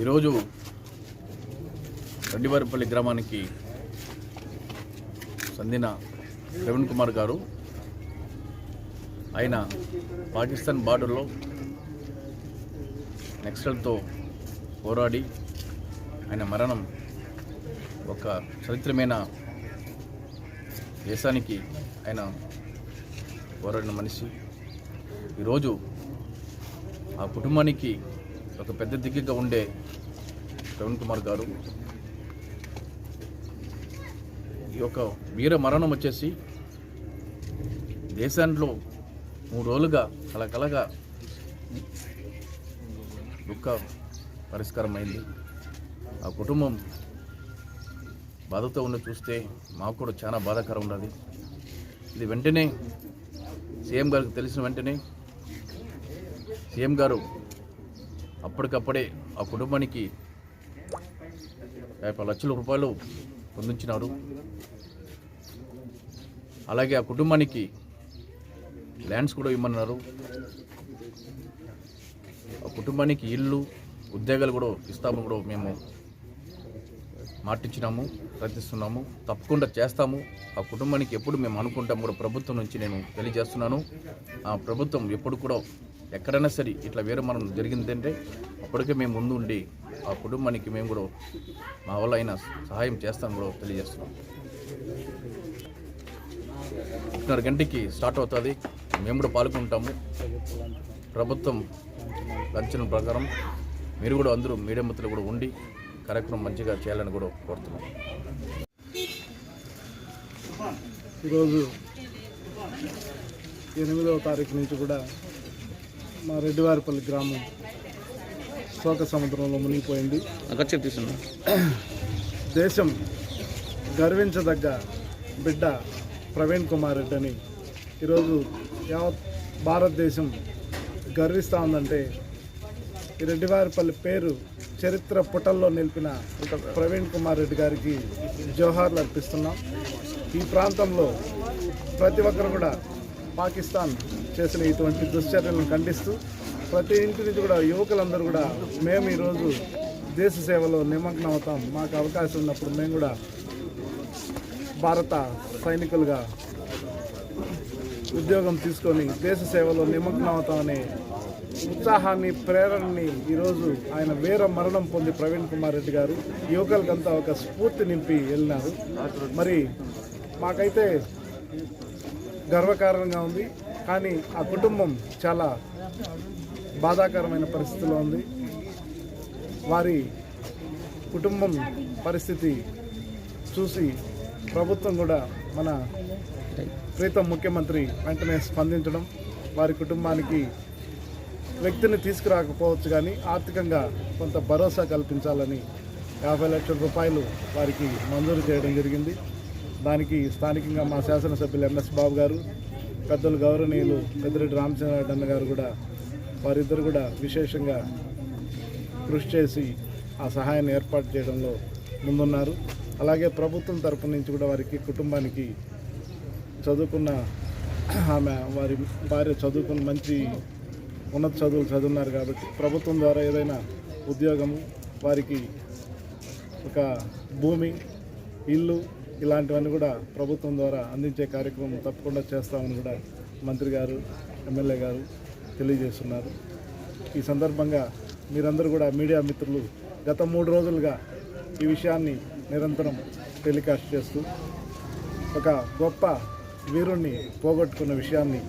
ఈరోజు రెడ్డివారిపల్లి గ్రామానికి సందిన ప్రవీణ్ కుమార్ గారు. ఆయన పాకిస్తాన్ బార్డర్లో నక్సల్తో పోరాడి ఆయన మరణం ఒక చరిత్రమైన దేశానికి ఆయన పోరాడిన మనిషి. ఈరోజు ఆ కుటుంబానికి ఒక పెద్ద దిగ్గుగా ఉండే ప్రవీణ్ కుమార్ గారు. ఈ యొక్క వీర మరణం వచ్చేసి దేశంలో మూడు రోజులుగా కలకలగా దుఃఖ పరిష్కారం అయింది ఆ కుటుంబం బాధతో ఉన్న చూస్తే మాకు కూడా చాలా బాధాకరం ఉన్నది. ఇది వెంటనే సీఎం గారికి తెలిసిన వెంటనే సీఎం గారు అప్పటికప్పుడే ఆ కుటుంబానికి యాభై లక్షల రూపాయలు పొందించినారు అలాగే ఆ కుటుంబానికి ల్యాండ్స్ కూడా ఇమ్మన్నారు. ఆ కుటుంబానికి ఇల్లు ఉద్యోగాలు కూడా ఇస్తాము కూడా మేము మాటిచ్చినాము ప్రయత్నిస్తున్నాము తప్పకుండా చేస్తాము. ఆ కుటుంబానికి ఎప్పుడు మేము అనుకుంటాము కూడా ప్రభుత్వం నుంచి నేను తెలియజేస్తున్నాను. ఆ ప్రభుత్వం ఎప్పుడు కూడా ఎక్కడైనా సరే ఇట్లా వేరే మనం జరిగిందంటే అప్పటికే మేము ముందు ఉండి ఆ కుటుంబానికి మేము కూడా మా వల్ల అయినా సహాయం చేస్తాం కూడా తెలియజేస్తున్నాం. ఒకటిన్నర గంటకి స్టార్ట్ అవుతుంది. మేము కూడా పాల్గొంటాము. ప్రభుత్వం లంచనం ప్రకారం మీరు కూడా అందరూ మీడియా మిత్రులు కూడా ఉండి కార్యక్రమం మంచిగా చేయాలని కూడా కోరుతున్నాం. ఈరోజు ఎనిమిదవ తారీఖు నుంచి కూడా మా రెడ్డివారిపల్లి గ్రామం శోక సముద్రంలో మునిగిపోయింది. దేశం గర్వించదగ్గ బిడ్డ ప్రవీణ్ కుమార్ రెడ్డి అని ఈరోజు యావత్ భారతదేశం గర్విస్తూ ఉందంటే ఈ రెడ్డివారిపల్లి పేరు చరిత్ర పుటల్లో నిలిపిన ప్రవీణ్ కుమార్ రెడ్డి గారికి జోహార్లు అర్పిస్తున్నాం. ఈ ప్రాంతంలో ప్రతి ఒక్కరు కూడా పాకిస్తాన్ చేసిన ఇటువంటి దుశ్చర్యలను ఖండిస్తూ ప్రతి ఇంటి నుంచి కూడా యువకులందరూ కూడా మేము ఈరోజు దేశ సేవలో నిమగ్నం అవుతాం. మాకు అవకాశం ఉన్నప్పుడు మేము కూడా భారత సైనికులుగా ఉద్యోగం తీసుకొని దేశ సేవలో నిమగ్నం అవుతామనే ఉత్సాహాన్ని ప్రేరణని ఈరోజు ఆయన వీర మరణం పొంది ప్రవీణ్ కుమార్ రెడ్డి గారు యువకులకంతా ఒక స్ఫూర్తి నింపి వెళ్ళినారు. మరి మాకైతే గర్వకారణంగా ఉంది. కానీ ఆ కుటుంబం చాలా బాధాకరమైన పరిస్థితిలో ఉంది. వారి కుటుంబం పరిస్థితి చూసి ప్రభుత్వం కూడా మన ప్రీతం ముఖ్యమంత్రి వెంటనే స్పందించడం వారి కుటుంబానికి వ్యక్తిని తీసుకురాకపోవచ్చు కానీ ఆర్థికంగా కొంత భరోసా కల్పించాలని యాభై లక్షల రూపాయలు వారికి మంజూరు చేయడం జరిగింది. దానికి స్థానికంగా మా శాసనసభ్యులు ఎంఎస్ బాబు గారు పెద్దలు గౌరవనీయులు పెద్దిరెడ్డి రామచంద్రరెడ్డి అన్న గారు కూడా వారిద్దరు కూడా విశేషంగా కృషి చేసి ఆ సహాయాన్ని ఏర్పాటు చేయడంలో ముందున్నారు. అలాగే ప్రభుత్వం తరపు నుంచి కూడా వారికి కుటుంబానికి చదువుకున్న ఆమె వారి భార్య చదువుకున్న మంచి ఉన్నత చదువులు చదువున్నారు కాబట్టి ప్రభుత్వం ద్వారా ఏదైనా ఉద్యోగము వారికి ఒక భూమి ఇల్లు ఇలాంటివన్నీ కూడా ప్రభుత్వం ద్వారా అందించే కార్యక్రమం తప్పకుండా చేస్తామని కూడా మంత్రి గారు ఎమ్మెల్యే గారు తెలియజేస్తున్నారు. ఈ సందర్భంగా మీరందరూ కూడా మీడియా మిత్రులు గత మూడు రోజులుగా ఈ విషయాన్ని నిరంతరం టెలికాస్ట్ చేస్తూ ఒక గొప్ప వీరుణ్ణి పోగొట్టుకున్న విషయాన్ని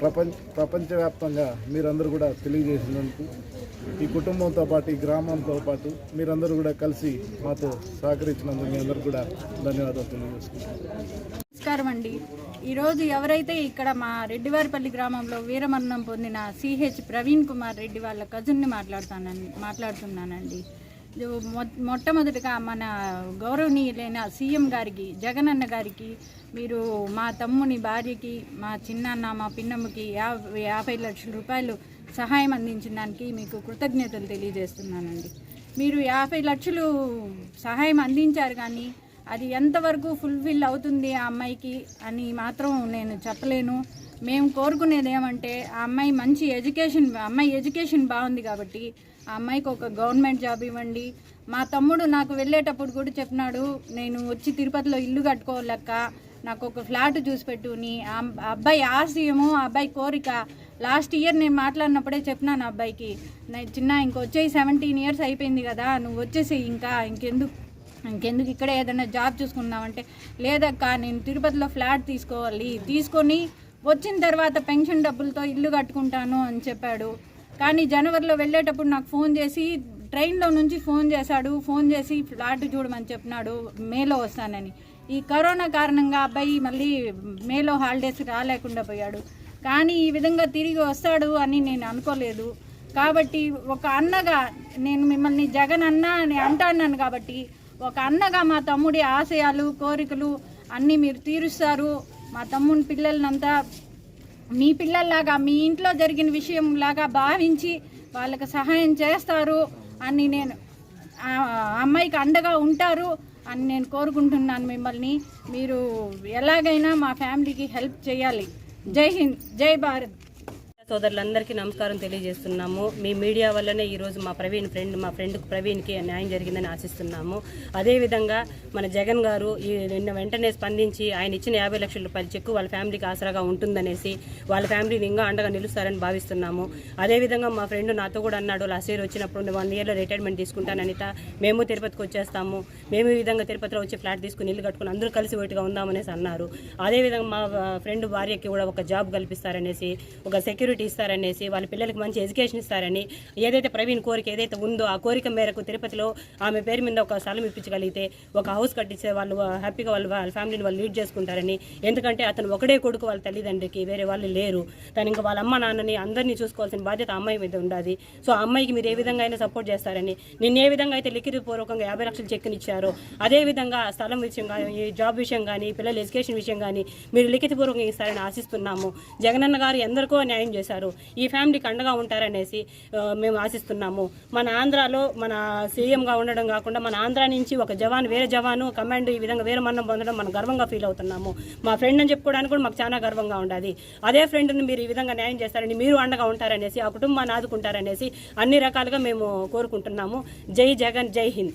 ప్రపంచ ప్రపంచవ్యాప్తంగా మీరందరూ కూడా తెలియజేసినందుకు ఈ కుటుంబంతో పాటు ఈ గ్రామంతో పాటు మీరందరూ కూడా కలిసి మాతో సహకరించినందుకు మీ అందరూ కూడా ధన్యవాదాలు తెలియజేసుకుంటున్నాను నమస్కారం అండి. ఈరోజు ఎవరైతే ఇక్కడ మా రెడ్డివారిపల్లి గ్రామంలో వీరమరణం పొందిన సిహెచ్ ప్రవీణ్ కుమార్ రెడ్డి వాళ్ళ కజిన్ని మాట్లాడుతానండి మాట్లాడుతున్నానండి. మొట్టమొదటిగా మన గౌరవనీయులైన సీఎం గారికి జగనన్న గారికి మీరు మా తమ్ముని భార్యకి మా చిన్నాన్న మా పిన్నమ్మకి యాభై యాభై లక్షల రూపాయలు సహాయం అందించిన దానికి మీకు కృతజ్ఞతలు తెలియజేస్తున్నానండి. మీరు యాభై లక్షలు సహాయం అందించారు కానీ అది ఎంతవరకు ఫుల్ఫిల్ అవుతుంది ఆ అమ్మాయికి అని మాత్రం నేను చెప్పలేను. మేము కోరుకునేది ఏమంటే ఆ అమ్మాయి మంచి ఎడ్యుకేషన్ అమ్మాయి ఎడ్యుకేషన్ బాగుంది కాబట్టి ఆ అమ్మాయికి ఒక గవర్నమెంట్ జాబ్ ఇవ్వండి. మా తమ్ముడు నాకు వెళ్ళేటప్పుడు కూడా చెప్పినాడు నేను వచ్చి తిరుపతిలో ఇల్లు కట్టుకోలేక నాకు ఒక ఫ్లాట్ చూసి పెట్టుని ఆ అబ్బాయి ఆశయము ఆ అబ్బాయి కోరిక. లాస్ట్ ఇయర్ నేను మాట్లాడినప్పుడే చెప్పినాను అబ్బాయికి చిన్న ఇంకొచ్చేసి సెవెంటీన్ ఇయర్స్ అయిపోయింది కదా నువ్వు వచ్చేసి ఇంకా ఇంకెందుకు ఇంకెందుకు ఇక్కడే ఏదైనా జాబ్ చూసుకుందామంటే. లేదక్క నేను తిరుపతిలో ఫ్లాట్ తీసుకోవాలి తీసుకొని వచ్చిన తర్వాత పెన్షన్ డబ్బులతో ఇల్లు కట్టుకుంటాను అని చెప్పాడు. కానీ జనవరిలో వెళ్ళేటప్పుడు నాకు ఫోన్ చేసి ట్రైన్లో నుంచి ఫోన్ చేశాడు ఫోన్ చేసి ఫ్లాట్ చూడమని చెప్పినాడు మేలో వస్తానని. ఈ కరోనా కారణంగా అబ్బాయి మళ్ళీ మేలో హాలిడేస్ రాలేకుండా పోయాడు. కానీ ఈ విధంగా తిరిగి వస్తాడు అని నేను అనుకోలేదు. కాబట్టి ఒక అన్నగా నేను మిమ్మల్ని జగన్ అన్న అని అంటాన్నాను కాబట్టి ఒక అన్నగా మా తమ్ముడి ఆశయాలు కోరికలు అన్నీ మీరు తీరుస్తారు. మా తమ్ముని పిల్లలనంతా మీ పిల్లల్లాగా మీ ఇంట్లో జరిగిన విషయం లాగా భావించి వాళ్ళకి సహాయం చేస్తారు అని నేను అమ్మాయికి అండగా ఉంటారు అని నేను కోరుకుంటున్నాను మిమ్మల్ని. మీరు ఎలాగైనా మా ఫ్యామిలీకి హెల్ప్ చేయాలి. జై హింద్ జై భారత్. సోదరులందరికీ నమస్కారం తెలియజేస్తున్నాము. మీ మీడియా వల్లనే ఈరోజు మా ప్రవీణ్ ఫ్రెండ్ మా ఫ్రెండ్ ప్రవీణ్కి న్యాయం జరిగిందని ఆశిస్తున్నాము. అదేవిధంగా మన జగన్ గారు ఈ నిన్న వెంటనే స్పందించి ఆయన ఇచ్చిన యాభై లక్షల రూపాయల చెక్కు వాళ్ళ ఫ్యామిలీకి ఆసరాగా ఉంటుందనేసి వాళ్ళ ఫ్యామిలీని ఇంకా అండగా నిలుస్తారని భావిస్తున్నాము. అదేవిధంగా మా ఫ్రెండ్ నాతో కూడా అన్నాడు లాస్ట్ ఇయర్ వచ్చినప్పుడు వన్ ఇయర్లో రిటైర్మెంట్ తీసుకుంటాననిత మేము తిరుపతికి వచ్చేస్తాము. మేము ఈ విధంగా తిరుపతిలో వచ్చి ఫ్లాట్ తీసుకుని ఇల్లు కట్టుకుని అందరూ కలిసి ఒకటిగా ఉందామనేసి అన్నారు. అదేవిధంగా మా ఫ్రెండ్ భార్యకి కూడా ఒక జాబ్ కల్పిస్తారనేసి ఒక సెక్యూరిటీ ఇస్తారనేసి వాళ్ళ పిల్లలకి మంచి ఎడ్యుకేషన్ ఇస్తారని ఏదైతే ప్రవీణ్ కోరిక ఏదైతే ఉందో ఆ కోరిక మేరకు తిరుపతిలో ఆమె పేరు మీద ఒక స్థలం ఇప్పించగలిగితే ఒక హౌస్ కట్టించే వాళ్ళు హ్యాపీగా వాళ్ళు వాళ్ళ ఫ్యామిలీని వాళ్ళు లీడ్ చేసుకుంటారని. ఎందుకంటే అతను ఒకడే కొడుకు వాళ్ళ తల్లిదండ్రికి వేరే వాళ్ళు లేరు. తను ఇంకా వాళ్ళ అమ్మ నాన్నని అందరినీ చూసుకోవాల్సిన బాధ్యత అమ్మాయి మీద ఉండాలి. సో ఆ అమ్మాయికి మీరు ఏ విధంగా అయినా సపోర్ట్ చేస్తారని. నిన్న ఏ విధంగా అయితే లిఖితపూర్వకంగా యాభై లక్షలు చెక్కుని ఇచ్చారో అదే విధంగా స్థలం విషయం కానీ ఈ జాబ్ విషయం కానీ పిల్లల ఎడ్యుకేషన్ విషయం కానీ మీరు లిఖితపూర్వకంగా ఇస్తారని ఆశిస్తున్నాము. జగనన్న గారు ఎందరికో న్యాయం చేస్తారు చేశారు ఈ ఫ్యామిలీకి అండగా ఉంటారనేసి మేము ఆశిస్తున్నాము మన ఆంధ్రాలో మన సీఎంగా ఉండడం కాకుండా మన ఆంధ్ర నుంచి ఒక జవాన్ వేరే జవాను కమాండ్ ఈ విధంగా వేరే మరణం పొందడం మనం గర్వంగా ఫీల్ అవుతున్నాము మా ఫ్రెండ్ అని చెప్పుకోవడానికి కూడా మాకు చాలా గర్వంగా ఉండాలి అదే ఫ్రెండ్ని మీరు ఈ విధంగా న్యాయం చేస్తారని మీరు అండగా ఉంటారనేసి ఆ కుటుంబాన్ని ఆదుకుంటారనేసి అన్ని రకాలుగా మేము కోరుకుంటున్నాము జై జగన్ జై హింద్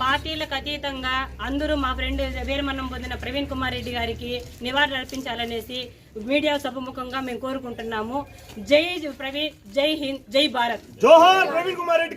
పార్టీలకు అతీతంగా అందరూ మా ఫ్రెండ్ వీరమన్నం పొందిన ప్రవీణ్ కుమార్ రెడ్డి గారికి నివాళులు అర్పించాలనేసి मीडिया सब मुख्य मैं को जय प्रवीण जय हिंद जय भारत जोहार प्रवीण कुमार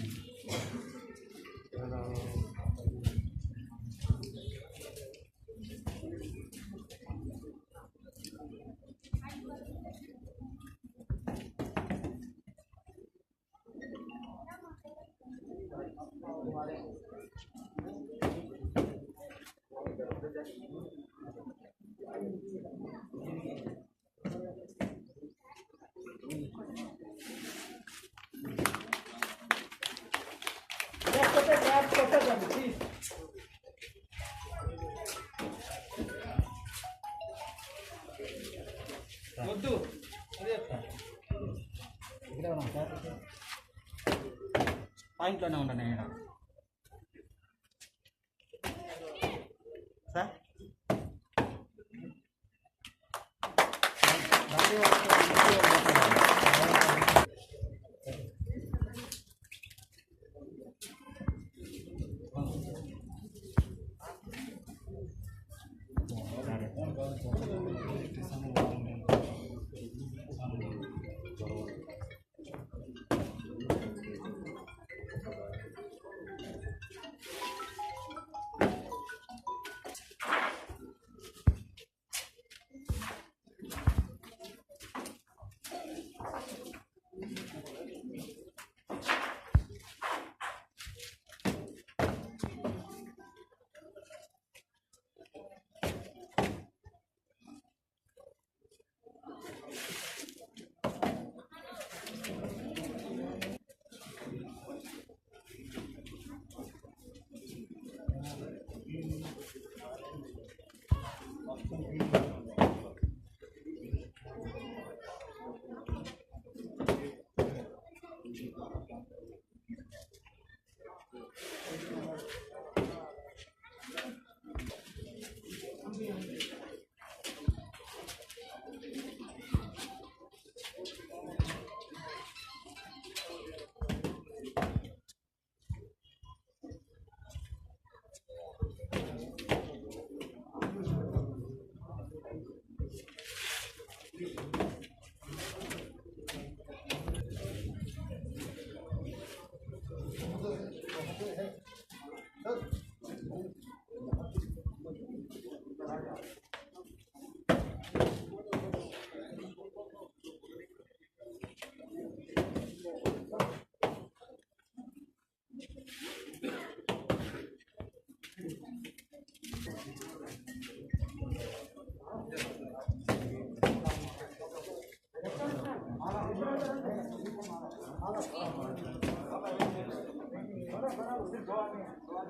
ఇక్కడే సార్. పాయింట్లోనే ఉన్నాను నేను.